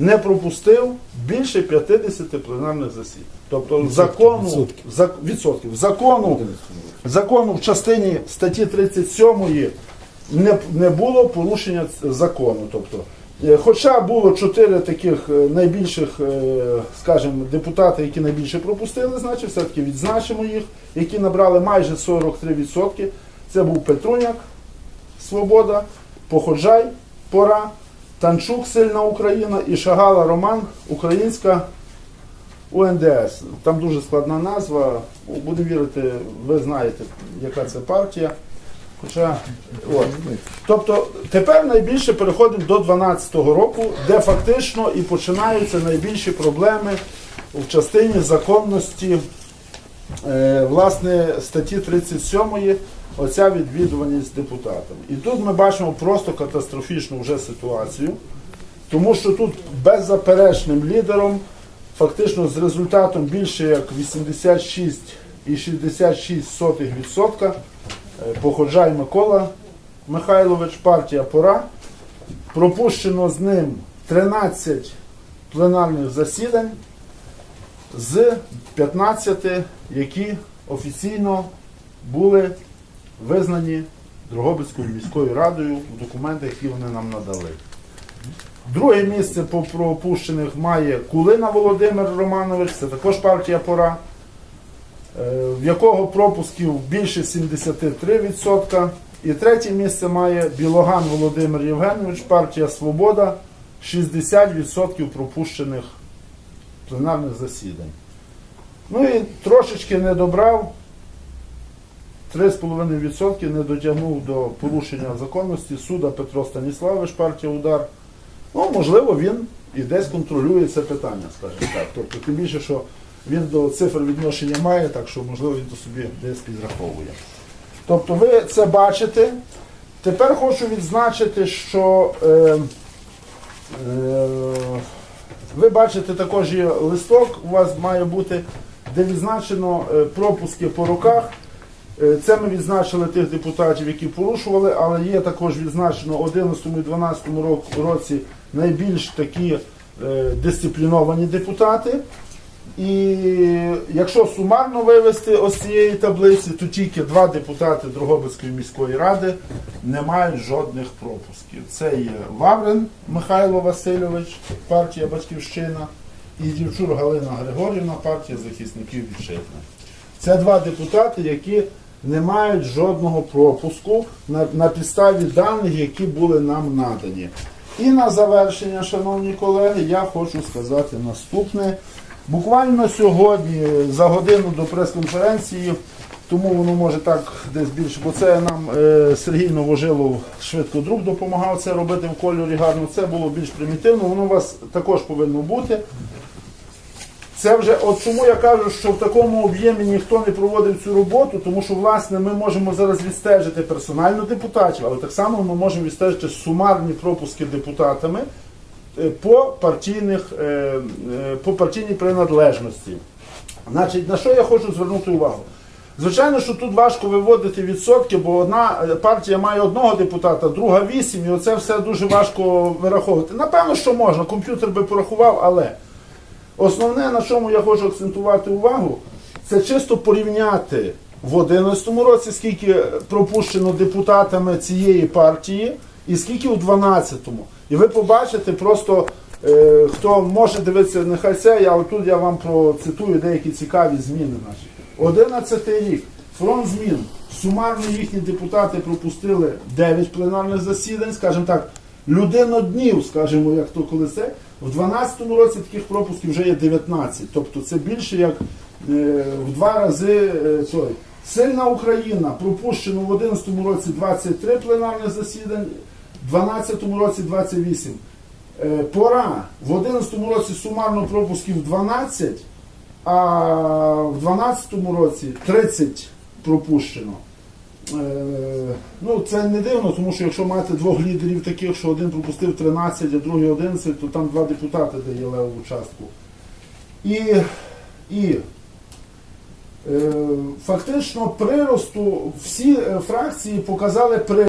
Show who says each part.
Speaker 1: не пропустив більше 50 пленарних засідань. Тобто закону
Speaker 2: відсотків.
Speaker 1: зак- відсотків. Закону, закону в частині статті 37 не, не було порушення закону. Тобто, е, хоча було чотири таких е, найбільших, е, скажімо, депутати, які найбільше пропустили, значить, все-таки відзначимо їх, які набрали майже 43%. Це був Петруняк, Свобода, Походжай, Пора, Танчук, Сильна Україна і Шагала Роман, Українська УНДС. Там дуже складна назва. Буду вірити, ви знаєте, яка це партія. Хоча, от. Тобто тепер найбільше переходимо до 2012 року, де фактично і починаються найбільші проблеми в частині законності е, власне статті 37 оця відвідуваність депутатами. І тут ми бачимо просто катастрофічну вже ситуацію, тому що тут беззаперечним лідером, фактично з результатом більше як 86,66% е, походжай Микола Михайлович, партія Пора. Пропущено з ним 13 пленарних засідань з 15, які офіційно були визнані Дрогобицькою міською радою в документах, які вони нам надали. Друге місце по пропущених має Кулина Володимир Романович, це також партія Пора, е, в якого пропусків більше 73%. І третє місце має Білоган Володимир Євгенович, партія Свобода, 60% пропущених пленарних засідань. Ну і трошечки не добрав, 3,5% не дотягнув до порушення законності суда Петро Станіславович, партія Удар. Ну, можливо, він і десь контролює це питання, скажімо так. Тобто, тим більше, що він до цифр відношення має, так що, можливо, він то собі десь підраховує. Тобто, ви це бачите. Тепер хочу відзначити, що е, е, ви бачите також є листок, у вас має бути, де відзначено е, пропуски по руках. Е, Це ми відзначили тих депутатів, які порушували, але є також відзначено у 11 і 12 році найбільш такі е, дисципліновані депутати. І якщо сумарно вивести ось цієї таблиці, то тільки два депутати Дрогобицької міської ради не мають жодних пропусків. Це є Ваврин Михайло Васильович, партія Батьківщина, і Дівчур Галина Григорівна, партія захисників вітчизни. Це два депутати, які не мають жодного пропуску на, на підставі даних, які були нам надані. І на завершення, шановні колеги, я хочу сказати наступне. Буквально сьогодні, за годину до прес-конференції, тому воно може так десь більше, бо це нам е, Сергій Новожилов швидко друг допомагав це робити в кольорі гарно. Це було більш примітивно, воно у вас також повинно бути. Це вже, от чому я кажу, що в такому об'ємі ніхто не проводив цю роботу, тому що власне ми можемо зараз відстежити персонально депутатів, але так само ми можемо відстежити сумарні пропуски депутатами е, по партійних е, е, по партійній приналежності. Значить, на що я хочу звернути увагу? Звичайно, що тут важко виводити відсотки, бо одна партія має одного депутата, друга вісім, і оце все дуже важко вираховувати. Напевно, що можна, комп'ютер би порахував, але. Основне, на чому я хочу акцентувати увагу, це чисто порівняти в 2011 році, скільки пропущено депутатами цієї партії, і скільки у 2012-му. І ви побачите просто, е, хто може дивитися, нехай це, але тут я вам процитую деякі цікаві зміни наші. 11 рік. Фронт змін. Сумарно їхні депутати пропустили 9 пленарних засідань, скажімо так, людиноднів, скажімо, як то коли це. В 12 році таких пропусків вже є 19. Тобто це більше як е, в два рази е, той. Сильна Україна пропущено в 11 році 23 пленарних засідань, в 12 році 28. Е, Пора в 11 році сумарно пропусків 12, а в 12 році 30 пропущено. Е, Ну, це не дивно, тому що якщо маєте двох лідерів таких, що один пропустив 13, а другий 11, то там два депутати дає леву частку. І, і е, фактично приросту всі е, фракції показали при